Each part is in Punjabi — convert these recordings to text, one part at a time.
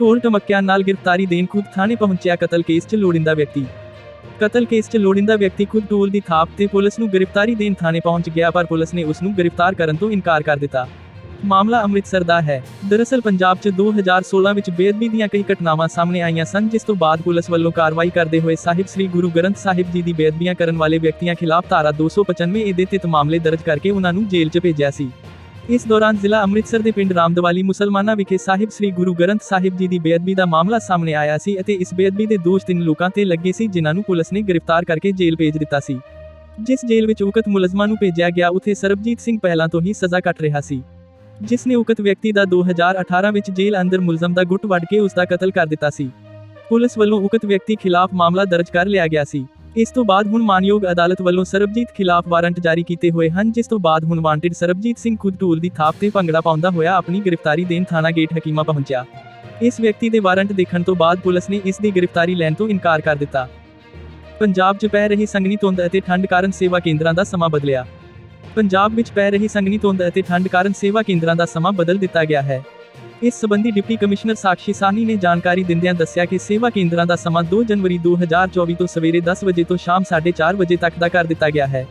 ਢੋਲ ਧਮਕਿਆਂ ਨਾਲ ਗ੍ਰਿਫਤਾਰੀ ਦੇਣ ਖੁਦ ਥਾਣੇ ਪਹੁੰਚਿਆ ਕਤਲ ਕੇਸ 'ਚ ਲੋੜਿੰਦਾ ਵਿਅਕਤੀ। ਕਤਲ ਕੇਸ 'ਚ ਲੋੜਿੰਦਾ ਵਿਅਕਤੀ ਖੁਦ ਢੋਲ ਦੀ ਥਾਪ ਤੇ ਪੁਲਿਸ ਨੂੰ ਗ੍ਰਿਫਤਾਰੀ ਦੇਣ ਥਾਣੇ ਪਹੁੰਚ ਗਿਆ ਪਰ ਪੁਲਿਸ ਨੇ ਉਸ ਨੂੰ ਗ੍ਰਿਫਤਾਰ ਕਰਨ ਤੋਂ ਇਨਕਾਰ ਕਰ ਦਿੱਤਾ। ਮਾਮਲਾ ਅੰਮ੍ਰਿਤਸਰ ਦਾ ਹੈ। ਦਰਅਸਲ ਪੰਜਾਬ 'ਚ 2016 ਵਿੱਚ ਬੇਅਦਬੀ ਦੀਆਂ ਕਈ ਘਟਨਾਵਾਂ ਸਾਹਮਣੇ ਆਈਆਂ ਸਨ, ਜਿਸ ਤੋਂ ਬਾਅਦ ਪੁਲਿਸ ਵੱਲੋਂ ਕਾਰਵਾਈ ਕਰਦੇ ਹੋਏ ਸਾਹਿਬ ਸ੍ਰੀ ਗੁਰੂ ਗ੍ਰੰਥ ਸਾਹਿਬ ਜੀ ਦੀ ਬੇਅਦਬੀਆਂ ਕਰਨ ਵਾਲੇ ਵਿਅਕਤੀਆਂ ਖਿਲਾਫ ਧਾਰਾ 295 ਏ ਦੇ ਤਹਿਤ ਮਾਮਲੇ ਦਰਜ ਕਰਕੇ ਉਹਨਾਂ ਨੂੰ ਜੇਲ੍ਹ 'ਚ ਭੇਜਿਆ ਸੀ। ਇਸ ਦੌਰਾਨ ਜ਼ਿਲ੍ਹਾ ਅੰਮ੍ਰਿਤਸਰ ਦੇ ਪਿੰਡ ਰਾਮਦਵਾਲੀ ਮੁਸਲਮਾਨਾਂ ਵਿਖੇ ਸਾਹਿਬ ਸ੍ਰੀ ਗੁਰੂ ਗ੍ਰੰਥ ਸਾਹਿਬ ਜੀ ਦੀ ਬੇਅਦਬੀ ਦਾ ਮਾਮਲਾ ਸਾਹਮਣੇ ਆਇਆ ਸੀ ਅਤੇ ਇਸ ਬੇਅਦਬੀ ਦੇ ਦੋਸ਼ ਤਿੰਨ ਲੋਕਾਂ ਤੇ ਲੱਗੇ ਸੀ, ਜਿਨ੍ਹਾਂ ਨੂੰ ਪੁਲਿਸ ਨੇ ਗ੍ਰਿਫਤਾਰ ਕਰਕੇ ਜੇਲ੍ਹ ਭੇਜ ਦਿੱਤਾ ਸੀ। ਜਿਸ ਜੇਲ੍ਹ ਵਿੱਚ ਉਕਤ ਮੁਲਜ਼ਮਾਂ ਨੂੰ ਭੇਜਿਆ ਗਿਆ, ਉਥੇ ਸਰਬਜੀਤ ਸਿੰਘ ਪਹਿਲਾਂ ਤੋਂ ਹੀ ਸਜ਼ਾ ਕੱਟ ਰਿਹਾ ਸੀ। ਜਿਸ ਨੇ ਉਕਤ ਵਿਅਕਤੀ ਦਾ 2018 ਵਿੱਚ ਜੇਲ੍ਹ ਅੰਦਰ ਮੁਲਜ਼ਮ ਦਾ ਗੁੱਟ ਵੱਢ ਕੇ ਉਸ ਦਾ ਕਤਲ ਕਰ ਦਿੱਤਾ ਸੀ। ਪੁਲਿਸ ਵੱਲੋਂ ਉਕਤ ਵਿਅਕਤੀ ਖਿਲਾਫ ਮਾਮਲਾ ਦਰਜ ਕਰ ਲਿਆ ਗਿਆ ਸੀ। ਇਸ ਤੋਂ ਬਾਅਦ ਹੁਣ ਮਾਨਯੋਗ ਅਦਾਲਤ ਵੱਲੋਂ ਸਰਬਜੀਤ ਖਿਲਾਫ ਵਾਰੰਟ ਜਾਰੀ ਕੀਤੇ ਹੋਏ ਹਨ, ਜਿਸ ਤੋਂ ਬਾਅਦ ਹੁਣ ਵਾਂਟਿਡ ਸਰਬਜੀਤ ਸਿੰਘ ਖੁਦ ਢੋਲ ਦੀ ਥਾਪ ਤੇ ਭੰਗੜਾ ਪਾਉਂਦਾ ਹੋਇਆ ਆਪਣੀ ਗ੍ਰਿਫਤਾਰੀ ਦੇਣ ਥਾਣਾ ਗੇਟ ਹਕੀਮਾ ਪਹੁੰਚਿਆ। ਇਸ ਵਿਅਕਤੀ ਦੇ ਵਾਰੰਟ ਦੇਖਣ ਤੋਂ ਬਾਅਦ ਪੁਲਿਸ ਨੇ ਇਸ ਦੀ ਗ੍ਰਿਫਤਾਰੀ ਲੈਣ ਤੋਂ ਇਨਕਾਰ ਕਰ ਦਿੱਤਾ। ਪੰਜਾਬ 'ਚ ਪੈ ਰਹੀ ਸੰਘਣੀ ਧੁੰਦ ਅਤੇ ਠੰਡ ਕਾਰਨ ਸੇਵਾ ਕੇਂਦਰਾਂ ਦਾ ਸਮਾਂ ਬਦਲਿਆ। ਪੰਜਾਬ ਵਿੱਚ ਪੈ ਰਹੀ ਸੰਘਣੀ ਧੁੰਦ ਅਤੇ ਠੰਡ ਕਾਰਨ ਸੇਵਾ ਕੇਂਦਰਾਂ ਦਾ ਸਮਾਂ ਬਦਲ ਦਿੱਤਾ ਗਿਆ ਹੈ। ਇਸ ਸਬੰਧੀ ਡਿਪਟੀ ਕਮਿਸ਼ਨਰ ਸਾਕਸ਼ੀ ਸਾਹਨੀ ਨੇ ਜਾਣਕਾਰੀ ਦਿੰਦਿਆਂ ਦੱਸਿਆ ਕਿ ਸੇਵਾ ਕੇਂਦਰਾਂ ਦਾ ਸਮਾਂ 2 ਜਨਵਰੀ 2024 ਤੋਂ ਸਵੇਰੇ 10 ਵਜੇ ਤੋਂ ਸ਼ਾਮ 4:30 ਵਜੇ ਤੱਕ ਦਾ ਕਰ ਦਿੱਤਾ ਗਿਆ ਹੈ।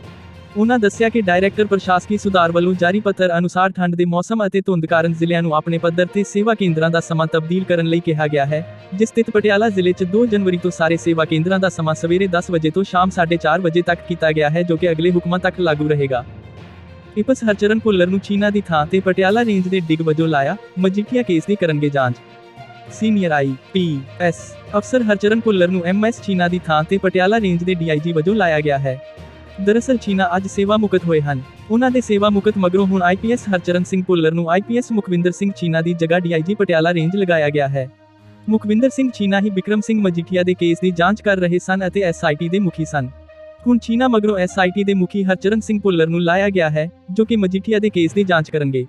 ਉਨ੍ਹਾਂ ਦੱਸਿਆ ਕਿ ਡਾਇਰੈਕਟਰ ਪ੍ਰਸ਼ਾਸਕੀ ਸੁਧਾਰ ਵੱਲੋਂ ਜਾਰੀ ਪੱਤਰ ਅਨੁਸਾਰ ਠੰਡ ਦੇ ਮੌਸਮ ਅਤੇ ਧੁੰਦ ਕਾਰਨ ਜ਼ਿਲ੍ਹਿਆਂ ਨੂੰ ਆਪਣੇ ਪੱਧਰ ਤੇ ਸੇਵਾ ਕੇਂਦਰਾਂ ਦਾ ਸਮਾਂ ਤਬਦੀਲ ਕਰਨ ਲਈ ਕਿਹਾ ਗਿਆ ਹੈ, ਜਿਸ ਸਥਿਤ ਪਟਿਆਲਾ ਜ਼ਿਲ੍ਹੇ 'ਚ 2 ਜਨਵਰੀ ਤੋਂ ਸਾਰੇ ਸੇਵਾ ਕੇਂਦਰਾਂ ਦਾ ਸਮਾਂ ਸਵੇਰੇ 10 ਵਜੇ ਤੋਂ ਸ਼ਾਮ 4:30 ਵਜੇ ਤੱਕ ਕੀਤਾ ਗਿਆ ਹੈ, ਜੋ ਕਿ ਅਗਲੇ ਹੁਕਮਾਂ ਤੱਕ ਲਾਗੂ ਰਹੇਗਾ। ਇਪਸ ਹਰਚਰਨ ਭੁੱਲਰ ਨੂੰ ਚੀਨਾ ਦੀ ਥਾਂ ਤੇ ਪਟਿਆਲਾ ਰੇਂਜ ਦੇ ਡਿਗ ਵਜੋਂ ਲਾਇਆ, ਮਜੀਠੀਆ ਕੇਸ ਦੀ ਕਰਨਗੇ ਜਾਂਚ। ਸੀਨੀਅਰ ਆਈ, ਪੀ, ਐਸ, ਅਫਸਰ ਹਰਚਰਨ ਭੁੱਲਰ ਨੂੰ ਐਮਐਸ ਚੀਨਾ ਦੀ ਥਾਂ ਤੇ ਪਟਿਆਲਾ ਰੇਂਜ ਦੇ ਡੀਆਈਜੀ ਵਜੋਂ ਲਾਇਆ ਗਿਆ ਹੈ। ਦਰਅਸਲ ਚੀਨਾ ਅੱਜ ਸੇਵਾ ਮੁਕਤ ਹੋਏ ਹਨ। ਉਹਨਾਂ ਦੇ ਸੇਵਾ ਮੁਕਤ ਮਗਰੋਂ ਹੁਣ ਆਈਪੀਐਸ ਹਰਚਰਨ ਸਿੰਘ ਭੁੱਲਰ ਨੂੰ ਆਈਪੀਐਸ ਮੁਖਵਿੰਦਰ ਸਿੰਘ ਚੀਨਾ ਦੀ ਜਗ੍ਹਾ ਡੀਆਈਜੀ ਪਟਿਆਲਾ ਰੇਂਜ ਲਗਾਇਆ ਗਿਆ ਹੈ। ਮੁਖਵਿੰਦਰ ਸਿੰਘ ਚੀਨਾ ਹੀ ਵਿਕਰਮ ਸਿੰਘ ਮਜੀਠੀਆ ਦੇ ਕੇਸ ਦੀ ਜਾਂਚ ਕਰ ਰਹੇ ਸਨ ਅਤੇ ਐਸਆਈਟੀ ਦੇ ਮੁਖੀ ਸਨ। ਹੁਣ ਚੀਨਾ ਮਗਰੋਂ ਐਸਆਈਟੀ ਦੇ ਮੁਖੀ ਹਰਚਰਨ ਸਿੰਘ ਭੁੱਲਰ ਨੂੰ ਲਾਇਆ ਗਿਆ ਹੈ, ਜੋ ਕਿ ਮਜੀਠੀਆ ਦੇ ਕੇਸ ਦੀ ਜਾਂਚ ਕਰਨਗੇ।